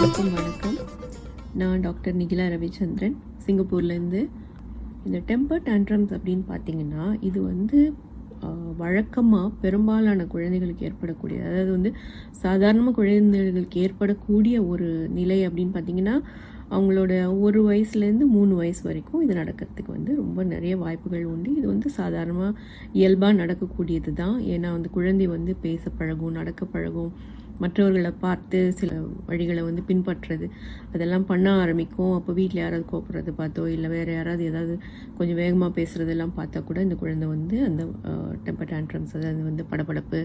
அனைவருக்கும் வணக்கம். நான் டாக்டர் நிகிலா ரவிச்சந்திரன். சிங்கப்பூர்லேருந்து இந்த டெம்பர் டேண்ட்ரம்ஸ் அப்படின்னு பார்த்தீங்கன்னா இது வந்து வழக்கமாக பெரும்பாலான குழந்தைகளுக்கு ஏற்படக்கூடிய அதாவது வந்து சாதாரணமாக குழந்தைகளுக்கு ஏற்படக்கூடிய ஒரு நிலை அப்படின்னு பார்த்தீங்கன்னா அவங்களோட ஒரு வயசுலேருந்து மூணு வயசு வரைக்கும் இது நடக்கிறதுக்கு வந்து ரொம்ப நிறைய வாய்ப்புகள் உண்டு. இது வந்து சாதாரணமாக இயல்பாக நடக்கக்கூடியது தான் ஏன்னா வந்து குழந்தை வந்து பேச பழகும் நடக்க பழகும் மற்றவர்களை பார்த்து சில வழிகளை வந்து பின்பற்றுறது. அதெல்லாம் பண்ண ஆரம்பிக்கும். அப்போ வீட்டில் யாராவது கோப்புறது பார்த்தோ இல்லை வேறு யாராவது ஏதாவது கொஞ்சம் வேகமாக பேசுகிறதெல்லாம் பார்த்தா கூட இந்த குழந்தை வந்து அந்த டெம்பர் டேண்ட்ரம்ஸ் அதாவது வந்து படபடப்பு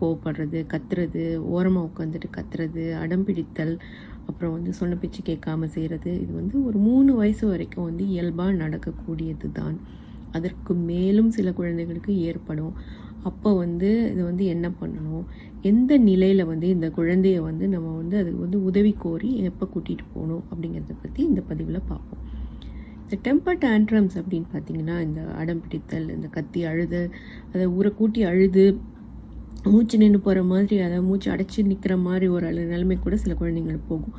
கோவப்படுறது கத்துறது ஓரமாக உட்காந்துட்டு கத்துறது அடம் பிடித்தல் அப்புறம் வந்து சொன்ன பேச்சு கேட்காம செய்கிறது இது வந்து ஒரு மூணு வயசு வரைக்கும் வந்து இயல்பாக நடக்கக்கூடியது தான் அதற்கு மேலும் சில குழந்தைகளுக்கு ஏற்படும். அப்போ வந்து இது வந்து என்ன பண்ணணும்? எந்த நிலையில் வந்து இந்த குழந்தைய வந்து நம்ம வந்து அதுக்கு வந்து உதவி கோரி எப்போ கூட்டிகிட்டு போகணும் அப்படிங்கிறத பற்றி இந்த பதிவில் பார்ப்போம். இந்த டெம்பர் டேண்ட்ரம்ஸ் அப்படின்னு பார்த்தீங்கன்னா இந்த அடம் பிடித்தல் இந்த கத்தி அழுது அதை ஊரை கூட்டி அழுது மூச்சு நின்று போகிற மாதிரி அதை மூச்சு அடைச்சி நிற்கிற மாதிரி ஒரு அழு நிலைமை கூட சில குழந்தைங்களுக்கு போகும்.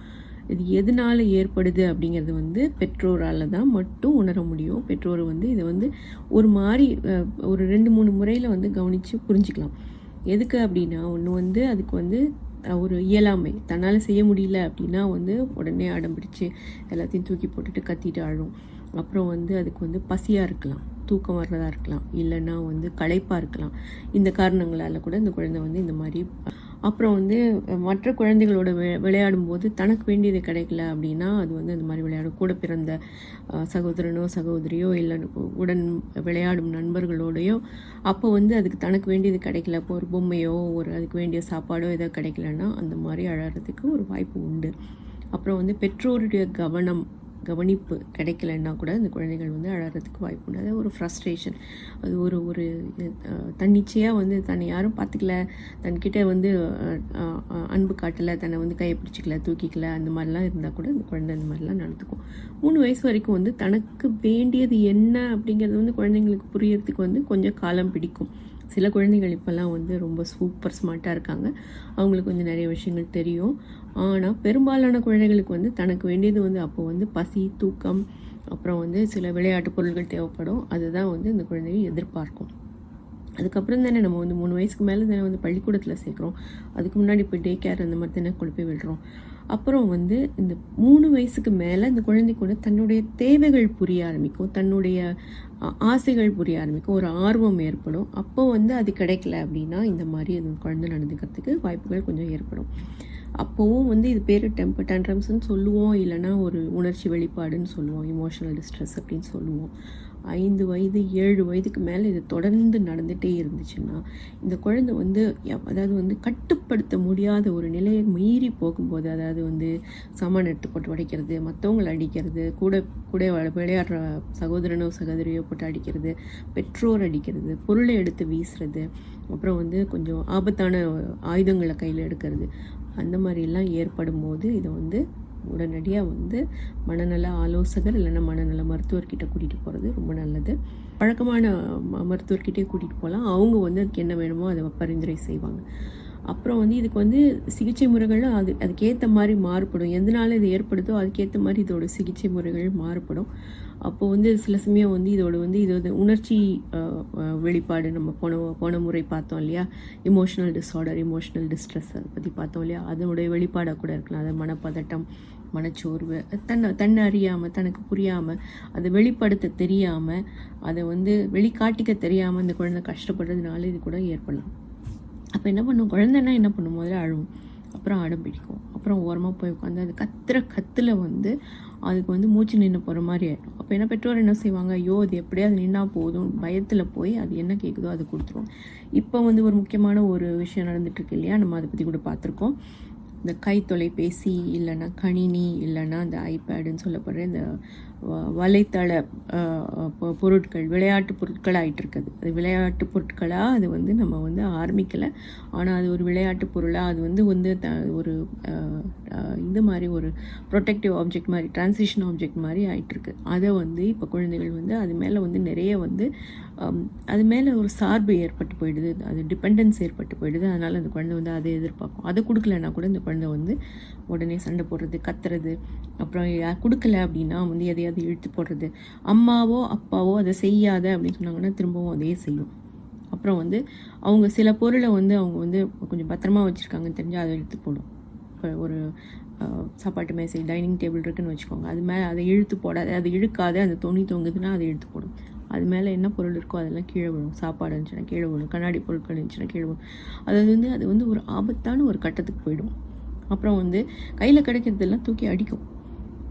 இது எதனால் ஏற்படுது அப்படிங்கிறது வந்து பெற்றோரால் தான் மட்டும் உணர முடியும். பெற்றோர் வந்து இதை வந்து ஒரு மாதிரி ஒரு ரெண்டு மூணு முறையில் வந்து கவனித்து புரிஞ்சுக்கலாம். எதுக்கு அப்படின்னா ஒன்று வந்து அதுக்கு வந்து ஒரு இயலாமை. தன்னால் செய்ய முடியல அப்படின்னா வந்து உடனே அடம் எல்லாத்தையும் தூக்கி போட்டுட்டு கத்திட்டு ஆழும் அப்புறம் வந்து அதுக்கு வந்து பசியாக இருக்கலாம். தூக்கம் வர்றதா இருக்கலாம் இல்லைன்னா வந்து களைப்பாக இருக்கலாம். இந்த காரணங்களால் கூட இந்த குழந்தை வந்து இந்த மாதிரி அப்புறம் வந்து மற்ற குழந்தைகளோட வி விளையாடும் போது தனக்கு வேண்டியது கிடைக்கல அப்படின்னா அது வந்து அந்த மாதிரி விளையாடும். கூட பிறந்த சகோதரனோ சகோதரியோ இல்லை உடன் விளையாடும் நண்பர்களோடையோ அப்போ வந்து அதுக்கு தனக்கு வேண்டியது கிடைக்கல. இப்போ ஒரு பொம்மையோ ஒரு அதுக்கு வேண்டிய சாப்பாடோ ஏதோ கிடைக்கலன்னா அந்த மாதிரி அழகிறதுக்கு ஒரு வாய்ப்பு உண்டு. அப்புறம் வந்து பெற்றோருடைய கவனம் கவனிப்பு கிடைக்கலன்னா கூட அந்த குழந்தைகள் வந்து அழகிறதுக்கு வாய்ப்பு உண்டு. அதாவது ஒரு ஃப்ரஸ்ட்ரேஷன் அது ஒரு ஒரு தன்னிச்சையாக வந்து தன்னை யாரும் பார்த்துக்கல தன்கிட்ட வந்து அன்பு காட்டலை. தன்னை வந்து கையை பிடிச்சிக்கல தூக்கிக்கல. அந்த மாதிரிலாம் இருந்தால் கூட அந்த குழந்தை அந்த மாதிரிலாம் நடந்துக்கும். மூணு வயசு வரைக்கும் வந்து தனக்கு வேண்டியது என்ன அப்படிங்கிறது வந்து குழந்தைங்களுக்கு புரியறதுக்கு வந்து கொஞ்சம் காலம் பிடிக்கும். சில குழந்தைகள் இப்போல்லாம் வந்து ரொம்ப சூப்பர் ஸ்மார்ட்டாக இருக்காங்க. அவங்களுக்கு கொஞ்சம் நிறைய விஷயங்கள் தெரியும். ஆனால் பெரும்பாலான குழந்தைகளுக்கு வந்து தனக்கு வேண்டியது வந்து அப்போ வந்து பசி தூக்கம் அப்புறம் வந்து சில விளையாட்டு பொருட்கள் தேவைப்படும். அதுதான் வந்து இந்த குழந்தையை எதிர்பார்க்கும். அதுக்கப்புறம் தானே நம்ம வந்து மூணு வயசுக்கு மேலே தானே வந்து பள்ளிக்கூடத்தில் சேர்க்குறோம். அதுக்கு முன்னாடி இப்போ டே கேர் அந்த மாதிரி தானே கொண்டு போய் விடுறோம். அப்புறம் வந்து இந்த மூணு வயசுக்கு மேலே இந்த குழந்தைக்கு வந்து தன்னுடைய தேவைகள் புரிய ஆரம்பிக்கும். தன்னுடைய ஆசைகள் புரிய ஆரம்பிக்கும். ஒரு ஆர்வம் ஏற்படும். அப்போ வந்து அது கிடைக்கல அப்படின்னா இந்த மாதிரி அந்த குழந்தை நடந்துக்கிறதுக்கு வாய்ப்புகள் கொஞ்சம் ஏற்படும். அப்போவும் வந்து இது பேர் டெம்பர் டென்ட்ரம்ஸ்ன்னு சொல்லுவோம். இல்லைனா ஒரு உணர்ச்சி வெளிப்பாடுன்னு சொல்லுவோம். இமோஷனல் டிஸ்ட்ரெஸ் அப்படின்னு சொல்லுவோம். ஐந்து வயது ஏழு வயதுக்கு மேலே இது தொடர்ந்து நடந்துகிட்டே இருந்துச்சுன்னா இந்த குழந்தை வந்து அதாவது வந்து கட்டுப்படுத்த முடியாத ஒரு நிலையை மீறி போகும்போது அதாவது வந்து சாமான் எடுத்து போட்டு உடைக்கிறது மற்றவங்களை அடிக்கிறது கூட கூட விளையாடுற சகோதரனோ சகோதரியோ போட்டு அடிக்கிறது பெற்றோர் அடிக்கிறது பொருளை எடுத்து வீசுறது அப்புறம் வந்து கொஞ்சம் ஆபத்தான ஆயுதங்களை கையில் எடுக்கிறது அந்த மாதிரிலாம் ஏற்படும் போது இதை வந்து உடனடியாக வந்து மனநல ஆலோசகர் இல்லைன்னா மனநல மருத்துவர்கிட்ட கூட்டிகிட்டு போகிறது ரொம்ப நல்லது. பழக்கமான மருத்துவர்கிட்டே கூட்டிகிட்டு போகலாம் அவங்க வந்து அதுக்கு என்ன வேணுமோ அதை பரிந்துரை செய்வாங்க. அப்புறம் வந்து இதுக்கு வந்து சிகிச்சை முறைகளும் அது அதுக்கேற்ற மாதிரி மாறுபடும். எதனால இது ஏற்படுதோ அதுக்கேற்ற மாதிரி இதோட சிகிச்சை முறைகள் மாறுபடும். அப்போ வந்து சில சமயம் வந்து இதோட வந்து இதோட உணர்ச்சி வெளிப்பாடு நம்ம போன போன முறை பார்த்தோம் இல்லையா? இமோஷனல் டிஸார்டர் இமோஷனல் டிஸ்ட்ரெஸ் அதை பற்றி பார்த்தோம் இல்லையா? அதனுடைய வெளிப்பாடாக கூட இருக்கலாம். அது மனப்பதட்டம் மனச்சோர்வு தன்னை தன்னை அறியாமல் தனக்கு புரியாமல் அதை வெளிப்படுத்த தெரியாமல் அதை வந்து வெளிக்காட்டிக்க தெரியாமல் அந்த குழந்தை கஷ்டப்படுறதுனால இது கூட ஏற்படலாம். அப்போ என்ன பண்ணும்? குழந்தைன்னா என்ன பண்ணும்? முதல்ல அழுவும். அப்புறம் அடம் பிடிக்கும். அப்புறம் ஓரமாக போய் உட்காந்து அது கத்துற கத்தில் வந்து அதுக்கு வந்து மூச்சு நின்று போகிற மாதிரி ஆகிடும் அப்போ என்ன பெற்றோர் என்ன செய்வாங்க? ஐயோ அது எப்படியாவது நின்னா போதும். பயத்தில் போய் அது என்ன கேட்குதோ அது கொடுத்துருவோம் இப்போ வந்து ஒரு முக்கியமான ஒரு விஷயம் நடந்துட்டுருக்கு இல்லையா? நம்ம அதை பற்றி கூட பார்த்துருக்கோம். இந்த கை தொலைபேசி இல்லைன்னா கணினி இல்லைன்னா இந்த ஐபேடுன்னு சொல்லப்படுற இந்த வலைத்தள பொருட்கள் விளையாட்டு பொருட்கள் ஆகிட்டு இருக்குது அது விளையாட்டு பொருட்களாக அது வந்து நம்ம வந்து ஆரம்பிக்கலை. ஆனால் அது ஒரு விளையாட்டு பொருளாக அது வந்து வந்து த ஒரு இது மாதிரி ஒரு ப்ரொடெக்டிவ் ஆப்ஜெக்ட் மாதிரி டிரான்சிஷன் ஆப்ஜெக்ட் மாதிரி ஆயிட்டிருக்கு. அதை வந்து இப்போ குழந்தைகள் வந்து அது மேலே வந்து நிறைய வந்து அது மேலே ஒரு சார்பு ஏற்பட்டு போயிடுது. அது டிபெண்டன்ஸ் ஏற்பட்டு போயிடுது. அதனால் அந்த குழந்தை வந்து அதை எதிர்பார்க்கும். அதை கொடுக்கலன்னா கூட இந்த குழந்தை வந்து உடனே சண்டை போடுறது கத்துறது. அப்புறம் கொடுக்கல அப்படின்னா வந்து எதையாவது இழுத்து போடுறது. அம்மாவோ அப்பாவோ அதை செய்யாத அப்படின்னு சொன்னாங்கன்னா திரும்பவும் அதையே செய்யும். அப்புறம் வந்து அவங்க சில பொருளை வந்து அவங்க வந்து கொஞ்சம் பத்திரமா வச்சுருக்காங்கன்னு தெரிஞ்சால் அதை இழுத்து போடும். இப்போ ஒரு சாப்பாட்டு மேசை டைனிங் டேபிள் இருக்குன்னு வச்சுக்கோங்க. அது மேலே அதை இழுத்து போடாது அது இழுக்காது அந்த துணி தொங்குதுன்னா அதை இழுத்து போடும். அது மேலே என்ன பொருள் இருக்கோ அதெல்லாம் கீழே விழும். சாப்பாடு இருந்துச்சுன்னா கீழே விழும். கண்ணாடி பொருட்கள் இருந்துச்சுன்னா கீழே விழும். அது வந்து அது வந்து ஒரு ஆபத்தான ஒரு கட்டத்துக்கு போயிடும். அப்புறம் வந்து கையில் கிடைக்கிறதெல்லாம் தூக்கி அடிக்கும்.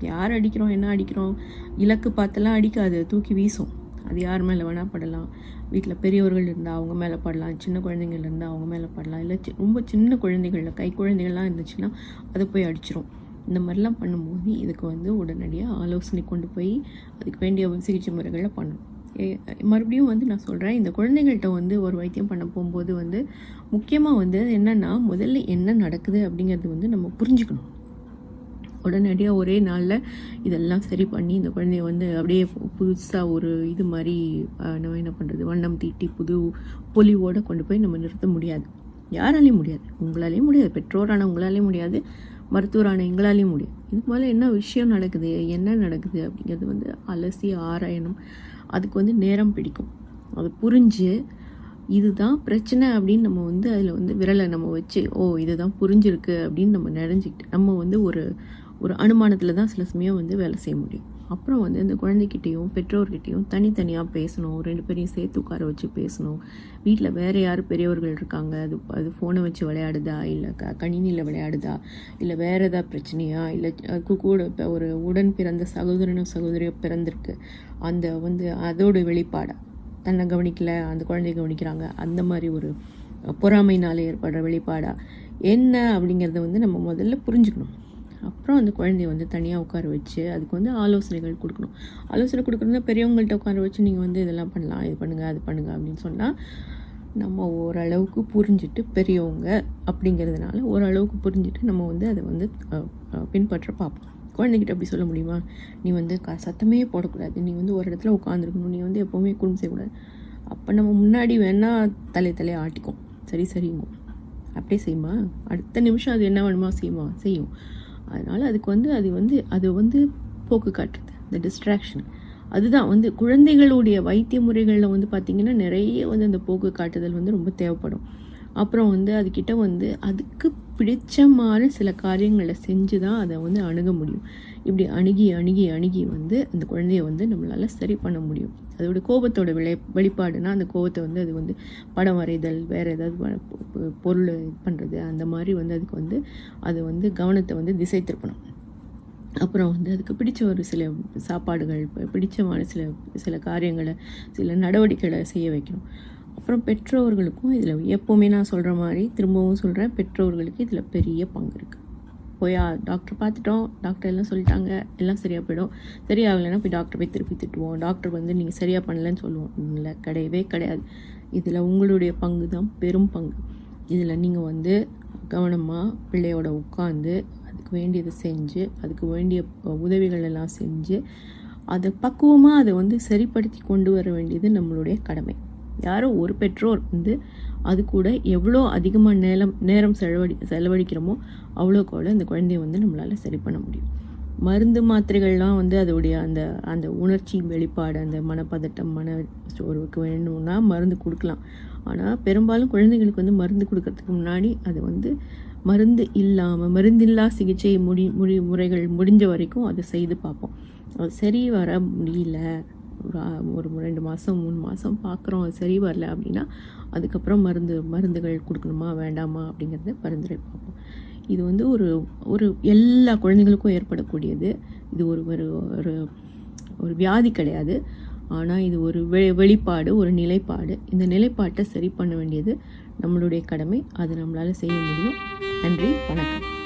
யார் அடிக்கிறோம் என்ன அடிக்கிறோம்? இலக்கு பார்த்தெல்லாம் அடிக்காது. தூக்கி வீசும். அது யார் மேலே வேணால் படலாம். வீட்டில் பெரியவர்கள் இருந்தால் அவங்க மேலே படலாம். சின்ன குழந்தைங்கள் இருந்தால் அவங்க மேலே படலாம். இல்லை சி- ரொம்ப சின்ன குழந்தைகளில் கை குழந்தைகள்லாம் இருந்துச்சுன்னா அதை போய் அடிச்சிரும். இந்த மாதிரிலாம் பண்ணும்போது இதுக்கு வந்து உடனடியாக ஆலோசனை கொண்டு போய் அதுக்கு வேண்டிய சிகிச்சை முறைகளை பண்ணணும். ஏ- மறுபடியும் வந்து நான் சொல்கிறேன் இந்த குழந்தைகள்கிட்ட வந்து ஒரு வைத்தியம் பண்ண போகும்போது வந்து முக்கியமாக வந்து என்னென்னா முதல்ல என்ன நடக்குது அப்படிங்கிறது வந்து நம்ம புரிஞ்சுக்கணும். உடனடியாக ஒரே நாளில் இதெல்லாம் சரி பண்ணி இந்த குழந்தைய வந்து அப்படியே புதுசாக ஒரு இது மாதிரி நம்ம என்ன பண்ணுறது வண்ணம் தீட்டி புது பொலிவோடு கொண்டு போய் நம்ம நிறுத்த முடியாது. யாராலையும் முடியாது. உங்களாலேயும் முடியாது. பெற்றோரான உங்களாலேயும் முடியாது. மருத்துவரான எங்களாலேயும் முடியாது. இதுக்கு மேலே என்ன விஷயம் நடக்குது? என்ன நடக்குது? அப்படிங்கிறது வந்து அலசி ஆராயணும். அதுக்கு வந்து நேரம் பிடிக்கும். அது புரிஞ்சு இதுதான் பிரச்சனை அப்படின்னு நம்ம வந்து அதில் வந்து விரலை நம்ம வச்சு ஓ இதுதான் புரிஞ்சிருக்கு அப்படின்னு நம்ம நினைஞ்சிக்கிட்டு நம்ம வந்து ஒரு ஒரு அனுமானத்தில் தான் சில சமயம் வந்து வேலை செய்ய முடியும். அப்புறம் வந்து இந்த குழந்தைக்கிட்டேயும் பெற்றோர்கிட்டேயும் தனித்தனியாக பேசணும். ரெண்டு பேரையும் சேர்த்து உட்கார வச்சு பேசணும். வீட்டில் வேறு யார் பெரியவர்கள் இருக்காங்க? அது அது ஃபோனை வச்சு விளையாடுதா? இல்லை க கணினியில் விளையாடுதா? இல்லை வேறு ஏதாவது பிரச்சனையா? இல்லை அதுக்கு கூட இப்போ ஒரு உடன் பிறந்த சகோதரனும் சகோதரியோ பிறந்திருக்கு. அந்த வந்து அதோட வெளிப்பாடா? தன்னை கவனிக்கலை அந்த குழந்தைய கவனிக்கிறாங்க. அந்த மாதிரி ஒரு பொறாமைனால் ஏற்படுற வெளிப்பாடா? என்ன அப்படிங்கிறத வந்து நம்ம முதல்ல புரிஞ்சுக்கணும். அப்புறம் அந்த குழந்தைய வந்து தனியாக உட்கார வச்சு அதுக்கு வந்து ஆலோசனைகள் கொடுக்கணும். ஆலோசனை கொடுக்குறதுனா பெரியவங்கள்ட்ட உட்கார வச்சு நீங்கள் வந்து இதெல்லாம் பண்ணலாம் இது பண்ணுங்கள் அது பண்ணுங்கள் அப்படின்னு சொன்னால் நம்ம ஓரளவுக்கு புரிஞ்சுட்டு பெரியவங்க அப்படிங்கிறதுனால ஓரளவுக்கு புரிஞ்சுட்டு நம்ம வந்து அதை வந்து பின்பற்ற பார்ப்போம். குழந்தைகிட்ட அப்படி சொல்ல முடியுமா? நீ வந்து க சத்தமே போடக்கூடாது. நீ வந்து ஒரு இடத்துல உட்காந்துருக்கணும் நீ வந்து எப்போவுமே குடும்பம் செய்யக்கூடாது. அப்போ நம்ம முன்னாடி வேணால் தலை தலையை ஆட்டிக்கும் சரி சரிங்க அப்படியே செய்யுமா? அடுத்த நிமிஷம் அது என்ன வேணுமா செய்யுமா? செய்யும். அதனால் அதுக்கு வந்து அது வந்து அது வந்து போக்கு காட்டுறது இந்த டிஸ்ட்ராக்ஷன் அதுதான் வந்து குழந்தைகளுடைய வைத்திய முறைகளில் வந்து பார்த்திங்கன்னா நிறைய வந்து அந்த போக்கு காட்டுதல் வந்து ரொம்ப தேவைப்படும். அப்புறம் வந்து அதுக்கிட்ட வந்து அதுக்கு பிடிச்சமான சில காரியங்களை செஞ்சு தான் அதை வந்து அணுக முடியும். இப்படி அணுகி அணுகி அணுகி வந்து அந்த குழந்தைய வந்து நம்மளால் சரி பண்ண முடியும். அதோட கோபத்தோட விளை வெளிப்பாடுனா அந்த கோபத்தை வந்து அது வந்து படம் வரைதல் வேறு ஏதாவது பொருள் பண்ணுறது அந்த மாதிரி வந்து அதுக்கு வந்து அது வந்து கவனத்தை வந்து திசை திருப்பணும். அப்புறம் வந்து அதுக்கு பிடிச்ச ஒரு சில சாப்பாடுகள் பிடிச்சமான சில சில காரியங்களை சில நடவடிக்கைகளை செய்ய வைக்கணும். அப்புறம் பெற்றோர்களுக்கும் இதில் எப்போவுமே நான் சொல்கிற மாதிரி திரும்பவும் சொல்கிறேன் பெற்றோர்களுக்கு இதில் பெரிய பங்கு இருக்குது போய் டாக்டர் பார்த்துட்டோம் டாக்டர் எல்லாம் சொல்லிட்டாங்க எல்லாம் சரியாக போயிடும். சரியாகலைன்னா போய் டாக்டர் போய் திருப்பி திட்டுவோம். டாக்டர் வந்து நீங்கள் சரியாக பண்ணலன்னு சொல்லுவோம். இல்லை கிடையவே கிடையாது. இதில் உங்களுடைய பங்கு தான் பெரும் பங்கு. இதில் நீங்கள் வந்து கவனமாக பிள்ளையோட உட்காந்து அதுக்கு வேண்டியதை செஞ்சு அதுக்கு வேண்டிய உதவிகள் எல்லாம் செஞ்சு அதை பக்குவமாக அதை வந்து சரிப்படுத்தி கொண்டு வர வேண்டியது நம்மளுடைய கடமை. யாரோ ஒரு பெற்றோர் வந்து அது கூட எவ்வளோ அதிகமாக நேரம் நேரம் செலவழி செலவழிக்கிறோமோ அவ்வளோக்கு அவ்வளோ அந்த குழந்தைய வந்து நம்மளால் சரி பண்ண முடியும். மருந்து மாத்திரைகள்லாம் வந்து அதோடைய அந்த அந்த உணர்ச்சி வெளிப்பாடு அந்த மனப்பதட்டம் மன சோர்வுக்கு வேணும்னா மருந்து கொடுக்கலாம். ஆனால் பெரும்பாலும் குழந்தைகளுக்கு வந்து மருந்து கொடுக்கறதுக்கு முன்னாடி அது வந்து மருந்து இல்லாமல் மருந்தில்லா சிகிச்சை முடி முடி முறைகள் முடிஞ்ச வரைக்கும் அதை செய்து பார்ப்போம். அது சரி வர முடியல. ஒரு ஒரு ரெண்டு மாதம் மூணு மாதம் பார்க்குறோம் சரி வரல அப்படின்னா அதுக்கப்புறம் மருந்து மருந்துகள் கொடுக்கணுமா வேண்டாமா அப்படிங்கிறத பரிந்துரை பார்ப்போம். இது வந்து ஒரு ஒரு எல்லா குழந்தைகளுக்கும் ஏற்படக்கூடியது. இது ஒரு ஒரு ஒரு ஒரு வியாதி கிடையாது. ஆனால் இது ஒரு வெ வெளிப்பாடு ஒரு நிலைப்பாடு. இந்த நிலைப்பாட்டை சரி பண்ண வேண்டியது நம்மளுடைய கடமை. அது நம்மளால் செய்ய முடியும். நன்றி வணக்கம்.